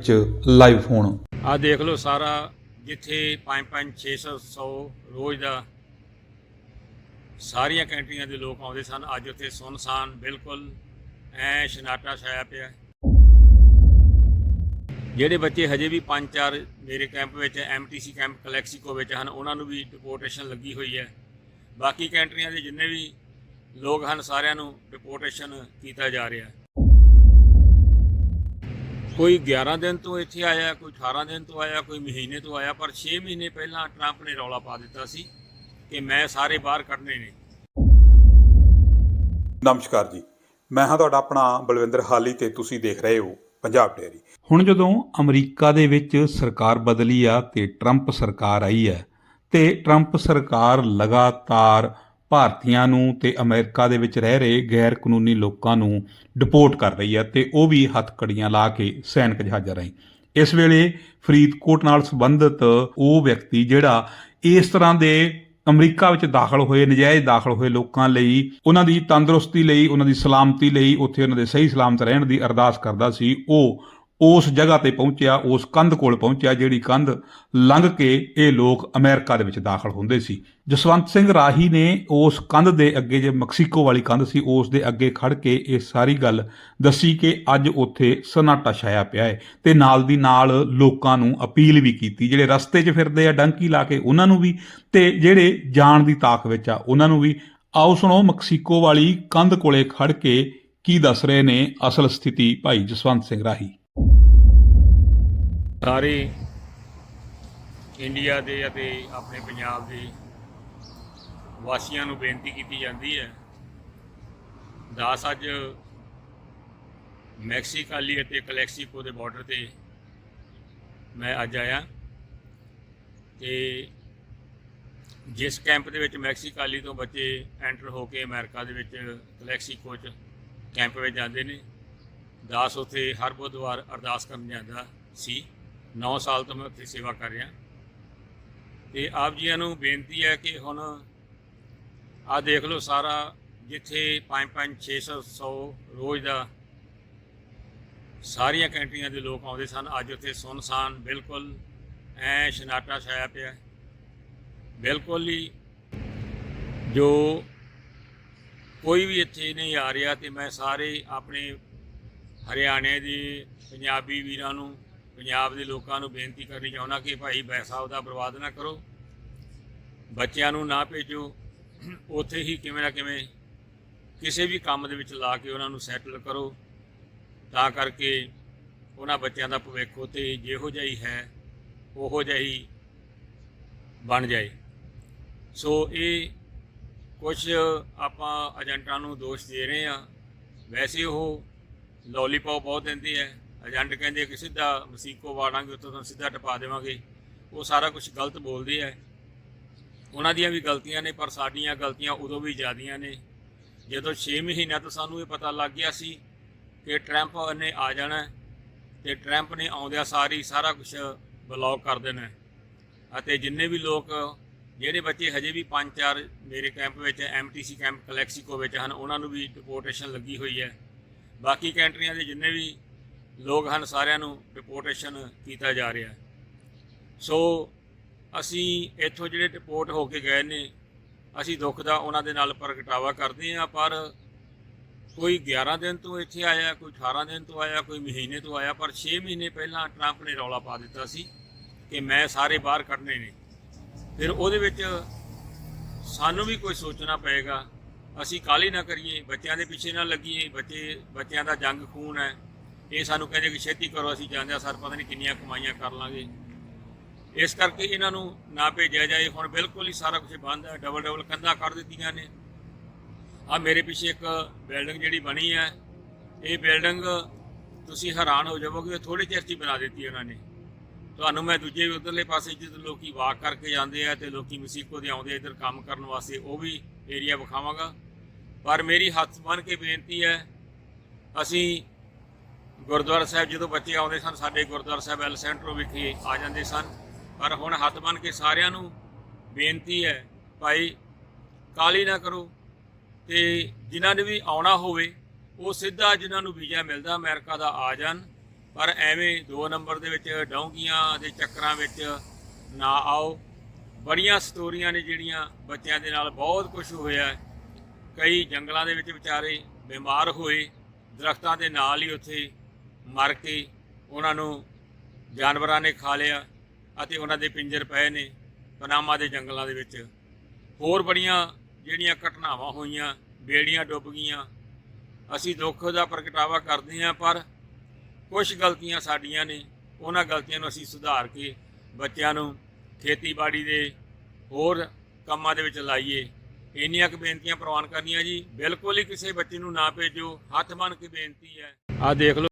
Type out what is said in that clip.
ਚ ਲਾਈਵ ਹੋਣ। ਆ ਦੇਖ ਲਓ ਸਾਰਾ ਜਿੱਥੇ 5 5 600 100 ਰੋਜ਼ ਦਾ ਸਾਰੀਆਂ ਕੰਟਰੀਆਂ ਦੇ ਲੋਕ ਆਉਂਦੇ ਸਨ। ਅੱਜ ਉੱਥੇ ਸੁਨਸਾਨ ਬਿਲਕੁਲ ਐ ਸ਼ਨਾਟਾ ਛਾਇਆ ਪਿਆ। ਜਿਹੜੇ ਬੱਚੇ ਹਜੇ ਵੀ 5-4 ਮੇਰੇ ਕੈਂਪ ਵਿੱਚ ਐਮਟੀਸੀ ਕੈਂਪ ਕਲੈਕਸੀਕੋ ਵਿੱਚ ਹਨ, ਉਹਨਾਂ ਨੂੰ ਵੀ ਡਿਪੋਰਟੇਸ਼ਨ ਲੱਗੀ ਹੋਈ ਹੈ। ਬਾਕੀ ਕੰਟਰੀਆਂ ਦੇ ਜਿੰਨੇ ਵੀ ਲੋਕ ਹਨ, ਸਾਰਿਆਂ ਨੂੰ ਡਿਪੋਰਟੇਸ਼ਨ ਕੀਤਾ ਜਾ ਰਿਹਾ। ਹੈ ਕੋਈ 11 ਦਿਨ ਤੋਂ ਇੱਥੇ ਆਇਆ ਕੋਈ 18 ਦਿਨ ਤੋਂ ਆਇਆ ਕੋਈ ਮਹੀਨੇ ਤੋਂ ਆਇਆ ਪਰ 6 ਮਹੀਨੇ ਪਹਿਲਾਂ ਟਰੰਪ ਨੇ ਰੌਲਾ ਪਾ ਦਿੱਤਾ ਸੀ ਕਿ ਮੈਂ ਸਾਰੇ ਬਾਹਰ ਕੱਢਣੇ ਨੇ। ਨਮਸਕਾਰ ਜੀ। ਮੈਂ ਹਾਂ ਤੁਹਾਡਾ ਆਪਣਾ ਬਲਵਿੰਦਰ ਹਾਲੀ ਤੇ ਤੁਸੀਂ ਦੇਖ ਰਹੇ ਹੋ ਪੰਜਾਬ ਡੇਅਰੀ ਹੁਣ ਜਦੋਂ ਅਮਰੀਕਾ ਦੇ ਵਿੱਚ ਸਰਕਾਰ ਬਦਲੀ ਆ ਤੇ ਟਰੰਪ ਸਰਕਾਰ ਆਈ ਹੈ ਤੇ ਟਰੰਪ ਸਰਕਾਰ ਲਗਾਤਾਰ ਭਾਰਤੀਆਂ ਨੂੰ ਤੇ ਅਮਰੀਕਾ ਦੇ ਵਿੱਚ ਰਹਿ ਰਹੇ ਗੈਰ ਕਾਨੂੰਨੀ ਲੋਕਾਂ ਨੂੰ ਡਿਪੋਰਟ ਕਰ ਰਹੀ ਹੈ ਤੇ ਉਹ ਵੀ ਹੱਥਕੜੀਆਂ ਲਾ ਕੇ ਸੈਨਿਕ ਜਹਾਜ਼ਾਂ ਰਾਹੀਂ। ਇਸ ਵੇਲੇ ਫਰੀਦਕੋਟ ਨਾਲ ਸੰਬੰਧਿਤ ਉਹ ਵਿਅਕਤੀ ਜਿਹੜਾ ਇਸ ਤਰ੍ਹਾਂ ਦੇ ਅਮਰੀਕਾ ਵਿੱਚ ਦਾਖਲ ਹੋਏ, ਨਜਾਇਜ਼ ਦਾਖਲ ਹੋਏ ਲੋਕਾਂ ਲਈ, ਉਹਨਾਂ ਦੀ ਤੰਦਰੁਸਤੀ ਲਈ, ਉਹਨਾਂ ਦੀ ਸਲਾਮਤੀ ਲਈ, ਉੱਥੇ ਉਹਨਾਂ ਦੇ ਸਹੀ ਸਲਾਮਤ ਰਹਿਣ ਦੀ ਅਰਦਾਸ ਕਰਦਾ ਸੀ, ਉਹ ਉਸ ਜਗ੍ਹਾ ਤੇ ਪਹੁੰਚਿਆ, ਉਸ ਕੰਧ ਕੋਲ ਪਹੁੰਚਿਆ ਜਿਹੜੀ ਕੰਧ ਲੰਘ ਕੇ ਇਹ ਲੋਕ ਅਮਰੀਕਾ ਦੇ ਵਿੱਚ ਦਾਖਲ ਹੁੰਦੇ ਸੀ। ਜਸਵੰਤ ਸਿੰਘ ਰਾਹੀ ਨੇ ਉਸ ਕੰਧ ਦੇ ਅੱਗੇ, ਜੇ ਮੈਕਸੀਕੋ ਵਾਲੀ ਕੰਧ ਸੀ, ਉਸ ਦੇ ਅੱਗੇ ਖੜ ਕੇ ਇਹ ਸਾਰੀ ਗੱਲ ਦੱਸੀ ਕਿ ਅੱਜ ਉੱਥੇ ਸਨਾਟਾ ਛਾਇਆ ਪਿਆ ਹੈ ਤੇ ਨਾਲ ਦੀ ਨਾਲ ਲੋਕਾਂ ਨੂੰ ਅਪੀਲ ਵੀ ਕੀਤੀ। ਜਿਹੜੇ ਰਸਤੇ 'ਚ ਫਿਰਦੇ ਆ, ਡੰਕੀ ਲਾ ਕੇ ਉਹਨਾਂ ਨੂੰ ਵੀ ਤੇ ਜਿਹੜੇ ਜਾਣ ਦੀ ਤਾਕ ਵਿੱਚ ਆ, ਉਹਨਾਂ ਨੂੰ ਵੀ। ਆਓ ਸੁਣੋ, ਮੈਕਸੀਕੋ ਵਾਲੀ ਕੰਧ ਕੋਲੇ ਖੜ ਕੇ ਕੀ ਦੱਸ ਰਹੇ ਨੇ ਅਸਲ ਸਥਿਤੀ ਭਾਈ ਜਸਵੰਤ ਸਿੰਘ ਰਾਹੀ? ਸਾਰੇ ਇੰਡੀਆ ਦੇ ਅਤੇ ਆਪਣੇ ਪੰਜਾਬ ਦੇ ਵਾਸੀਆਂ ਨੂੰ ਬੇਨਤੀ ਕੀਤੀ ਜਾਂਦੀ ਹੈ। ਦਾਸ ਅੱਜ ਮੈਕਸੀਕਾਲੀ ਅਤੇ ਕਲੈਕਸੀਕੋ ਦੇ ਬਾਰਡਰ ਤੇ ਮੈਂ ਅੱਜ ਆਇਆ ਤੇ ਜਿਸ ਕੈਂਪ ਦੇ ਵਿੱਚ ਮੈਕਸੀਕਾਲੀ ਤੋਂ ਬੱਚੇ ਐਂਟਰ ਹੋ ਕੇ ਅਮਰੀਕਾ ਦੇ ਵਿੱਚ ਕਲੈਕਸੀਕੋ ਚ ਕੈਂਪ ਵਿੱਚ ਜਾਂਦੇ ਨੇ, ਦਾਸ ਉੱਥੇ ਹਰ ਬੁੱਧਵਾਰ ਅਰਦਾਸ ਕਰਨ ਜਾਂਦਾ ਸੀ। 9 ਸਾਲ ਤੋਂ ਮੈਂ ਉੱਥੇ ਸੇਵਾ ਕਰ ਰਿਹਾ। ਤੇ ਆਪ ਜੀਆਂ ਨੂੰ ਬੇਨਤੀ ਹੈ ਕਿ ਹੁਣ ਆ ਦੇਖ ਲਓ ਸਾਰਾ ਜਿੱਥੇ 5-5 600 100 ਰੋਜ਼ ਦਾ ਸਾਰੀਆਂ ਕੰਟਰੀਆਂ ਦੇ ਲੋਕ ਆਉਂਦੇ ਸਨ। ਅੱਜ ਉੱਥੇ ਸੁਨਸਾਨ ਬਿਲਕੁਲ ਐ ਸ਼ਨਾਟਾ ਛਾਇਆ ਪਿਆ ਬਿਲਕੁਲ ਹੀ ਜੋ ਕੋਈ ਵੀ ਇੱਥੇ ਨਹੀਂ ਆ ਰਿਹਾ ਤੇ ਮੈਂ ਸਾਰੇ ਆਪਣੇ ਹਰਿਆਣੇ ਦੇ ਪੰਜਾਬੀ ਵੀਰਾਂ ਨੂੰ ਪੰਜਾਬ ਦੇ ਲੋਕਾਂ ਨੂੰ ਬੇਨਤੀ ਕਰਨੀ ਚਾਹੁੰਦਾ ਕਿ ਭਾਈ ਪੈਸਾ ਉਹਦਾ ਬਰਬਾਦ ਨਾ ਕਰੋ। ਬੱਚਿਆਂ ਨੂੰ ਨਾ ਭੇਜੋ। ਉੱਥੇ ਹੀ ਕਿਵੇਂ ਨਾ ਕਿਵੇਂ ਕਿਸੇ ਵੀ ਕੰਮ ਦੇ ਵਿੱਚ ਲਾ ਕੇ ਉਹਨਾਂ ਨੂੰ ਸੈਟਲ ਕਰੋ। ਤਾਂ ਕਰਕੇ ਉਹਨਾਂ ਬੱਚਿਆਂ ਦਾ ਭਵਿੱਖ ਉੱਥੇ ਜਿਹੋ ਜਿਹਾ ਹੀ ਹੈ, ਉਹੋ ਜਿਹਾ ਹੀ ਬਣ ਜਾਏ। ਸੋ ਇਹ ਕੁਝ ਆਪਾਂ ਏਜੰਟਾਂ ਨੂੰ ਦੋਸ਼ ਦੇ ਰਹੇ ਆ ਵੈਸੇ ਉਹ ਲੋਲੀਪੌਪ ਬਹੁਤ ਦਿੰਦੇ ਆ। ਏਜੰਟ ਕਹਿੰਦੇ ਕਿ ਸਿੱਧਾ ਮਸੀਕੋ ਵਾੜਾਂਗੇ, ਉੱਥੋਂ ਤੁਹਾਨੂੰ ਸਿੱਧਾ ਟਪਾ ਦੇਵਾਂਗੇ। ਉਹ ਸਾਰਾ ਕੁਝ ਗਲਤ ਬੋਲਦੇ ਆ। ਉਹਨਾਂ ਦੀਆਂ ਵੀ ਗਲਤੀਆਂ ਨੇ, ਪਰ ਸਾਡੀਆਂ ਗਲਤੀਆਂ ਉਦੋਂ ਵੀ ਜ਼ਿਆਦੀਆਂ ਨੇ। ਜਦੋਂ 6 ਮਹੀਨਿਆਂ ਤੋਂ ਸਾਨੂੰ ਇਹ ਪਤਾ ਲੱਗ ਗਿਆ ਸੀ ਕਿ ਟਰੰਪ ਨੇ ਆ ਜਾਣਾ ਹੈ ਤੇ ਟਰੰਪ ਨੇ ਆਉਂਦਿਆਂ ਸਾਰੀ ਸਾਰਾ ਕੁਝ ਬਲੌਕ ਕਰ ਦੇਣਾ ਅਤੇ ਜਿੰਨੇ ਵੀ ਲੋਕ, ਜਿਹੜੇ ਬੱਚੇ ਹਜੇ ਵੀ 5-4 ਮੇਰੇ ਕੈਂਪ ਵਿੱਚ ਐਮਟੀਸੀ ਕੈਂਪ ਕਲੈਕਸੀਕੋ ਵਿੱਚ ਹਨ, ਉਹਨਾਂ ਨੂੰ ਵੀ ਡਿਪੋਰਟੇਸ਼ਨ ਲੱਗੀ ਹੋਈ ਹੈ। ਬਾਕੀ ਕੰਟਰੀਆਂ ਦੇ ਜਿੰਨੇ ਵੀ ਲੋਕ ਹਨ, ਸਾਰਿਆਂ ਨੂੰ ਡਿਪੋਰਟੇਸ਼ਨ ਕੀਤਾ ਜਾ ਰਿਹਾ ਸੋ ਅਸੀਂ ਇੱਥੋਂ ਜਿਹੜੇ ਡਿਪੋਰਟ ਹੋ ਕੇ ਗਏ ਨੇ, ਅਸੀਂ ਦੁੱਖ ਦਾ ਉਹਨਾਂ ਦੇ ਨਾਲ ਪ੍ਰਗਟਾਵਾ ਕਰਦੇ ਹਾਂ, ਪਰ ਕੋਈ 11 ਦਿਨ ਤੋਂ ਇੱਥੇ ਆਇਆ, ਕੋਈ 18 ਦਿਨ ਤੋਂ ਆਇਆ, ਕੋਈ ਮਹੀਨੇ ਤੋਂ ਆਇਆ, ਪਰ 6 ਮਹੀਨੇ ਪਹਿਲਾਂ ਟਰੰਪ ਨੇ ਰੌਲਾ ਪਾ ਦਿੱਤਾ ਸੀ ਕਿ ਮੈਂ ਸਾਰੇ ਬਾਹਰ ਕੱਢਣੇ ਨੇ। ਫਿਰ ਉਹਦੇ ਵਿੱਚ ਸਾਨੂੰ ਵੀ ਕੋਈ ਸੋਚਣਾ ਪਏਗਾ, ਅਸੀਂ ਕਾਲੀ ਨਾ ਕਰੀਏ, ਬੱਚਿਆਂ ਦੇ ਪਿੱਛੇ ਨਾ ਲੱਗੀਏ, ਬੱਚੇ, ਬੱਚਿਆਂ ਦਾ ਜੰਗ ਖੂਨ ਹੈ ਇਹ ਸਾਨੂੰ ਕਹਿੰਦੇ ਕਿ ਛੇਤੀ ਕਰੋ, ਅਸੀਂ ਜਾਂਦੇ ਸਰ, ਪਤਾ ਨਹੀਂ ਕਿੰਨੀਆਂ ਕਮਾਈਆਂ ਕਰ ਲਾਂਗੇ। ਇਸ ਕਰਕੇ ਇਹਨਾਂ ਨੂੰ ਨਾ ਭੇਜਿਆ ਜਾਏ। ਹੁਣ ਬਿਲਕੁਲ ਹੀ ਸਾਰਾ ਕੁਝ ਬੰਦ ਹੈ। ਡਬਲ ਡਬਲ ਕੰਧਾਂ ਕਰ ਦਿੱਤੀਆਂ ਨੇ। ਆ ਮੇਰੇ ਪਿੱਛੇ ਇੱਕ ਬਿਲਡਿੰਗ ਜਿਹੜੀ ਬਣੀ ਹੈ, ਇਹ ਬਿਲਡਿੰਗ ਤੁਸੀਂ ਹੈਰਾਨ ਹੋ ਜਾਵੋਗੇ ਥੋੜੇ ਚਿਰ 'ਚ ਹੀ ਬਣਾ ਦਿੱਤੀ ਉਹਨਾਂ ਨੇ। ਤੁਹਾਨੂੰ ਮੈਂ ਦੂਜੇ ਉਧਰਲੇ ਪਾਸੇ ਜਿੱਦ ਲੋਕੀ ਵਾਕ ਕਰਕੇ ਜਾਂਦੇ ਆ ਤੇ ਲੋਕੀ ਮਸੀਕੋ ਦੇ ਆਉਂਦੇ ਇੱਧਰ ਕੰਮ ਕਰਨ ਵਾਸਤੇ, ਉਹ ਵੀ ਏਰੀਆ ਵਿਖਾਵਾਂਗਾ। ਪਰ ਮੇਰੀ ਹੱਥ ਬੰਨ ਕੇ ਬੇਨਤੀ ਹੈ, ਅਸੀਂ ਗੁਰਦੁਆਰਾ ਸਾਹਿਬ ਜਦੋਂ ਬੱਚੇ ਆਉਂਦੇ ਸਨ, ਸਾਡੇ ਗੁਰਦੁਆਰਾ ਸਾਹਿਬ ਐਲ ਸੈਂਟਰੋ ਵਿਖੇ ਆ ਜਾਂਦੇ ਸਨ। ਪਰ ਹੁਣ ਹੱਥ ਬੰਨ ਕੇ ਸਾਰਿਆਂ ਨੂੰ ਬੇਨਤੀ ਹੈ, ਭਾਈ ਕਾਲੀ ਨਾ ਕਰੋ ਤੇ ਜਿਨ੍ਹਾਂ ਨੇ ਵੀ ਆਉਣਾ ਹੋਵੇ, ਉਹ ਸਿੱਧਾ ਜਿਨ੍ਹਾਂ ਨੂੰ ਵੀਜ਼ਾ ਮਿਲਦਾ, ਅਮਰੀਕਾ ਦਾ ਆ ਜਾਣ। ਪਰ ਐਵੇਂ 2 ਨੰਬਰ ਦੇ ਵਿੱਚ ਡੌਂਕੀਆਂ ਦੇ ਚੱਕਰਾਂ ਵਿੱਚ ਨਾ ਆਓ। ਬੜੀਆਂ ਸਟੋਰੀਆਂ ਨੇ ਜਿਹੜੀਆਂ ਬੱਚਿਆਂ ਦੇ ਨਾਲ ਬਹੁਤ ਕੁਝ ਹੋਇਆ। ਕਈ ਜੰਗਲਾਂ ਦੇ ਵਿੱਚ ਵਿਚਾਰੇ ਬਿਮਾਰ ਹੋਏ, ਦਰਖਤਾਂ ਦੇ ਨਾਲ ਹੀ ਉੱਥੇ ਮਰ ਕੇ ਉਹਨਾਂ ਨੂੰ ਜਾਨਵਰਾਂ ਨੇ ਖਾ ਲਿਆ ਅਤੇ ਉਹਨਾਂ ਦੇ ਪਿੰਜਰ ਪਏ ਨੇ ਪਨਾਮਾ ਦੇ ਜੰਗਲਾਂ ਦੇ ਵਿੱਚ। ਹੋਰ ਬੜੀਆਂ ਜਿਹੜੀਆਂ ਘਟਨਾਵਾਂ ਹੋਈਆਂ, ਬੇੜੀਆਂ ਡੁੱਬ ਗਈਆਂ। ਅਸੀਂ ਦੁੱਖ ਦਾ ਪ੍ਰਗਟਾਵਾ ਕਰਦੇ ਹਾਂ, ਪਰ ਕੁਝ ਗਲਤੀਆਂ ਸਾਡੀਆਂ ਨੇ। ਉਹਨਾਂ ਗਲਤੀਆਂ ਨੂੰ ਅਸੀਂ ਸੁਧਾਰ ਕੇ ਬੱਚਿਆਂ ਨੂੰ ਖੇਤੀਬਾੜੀ ਦੇ ਹੋਰ ਕੰਮਾਂ ਦੇ ਵਿੱਚ ਲਾਈਏ। ਇੰਨੀਆਂ ਕੁ ਬੇਨਤੀਆਂ ਪ੍ਰਵਾਨ ਕਰਨੀਆਂ ਜੀ। ਬਿਲਕੁਲ ਹੀ ਕਿਸੇ ਬੱਚੇ ਨੂੰ ਨਾ ਭੇਜੋ। ਹੱਥ ਬੰਨ ਕੇ ਬੇਨਤੀ ਹੈ। ਆਹ ਦੇਖ ਲਓ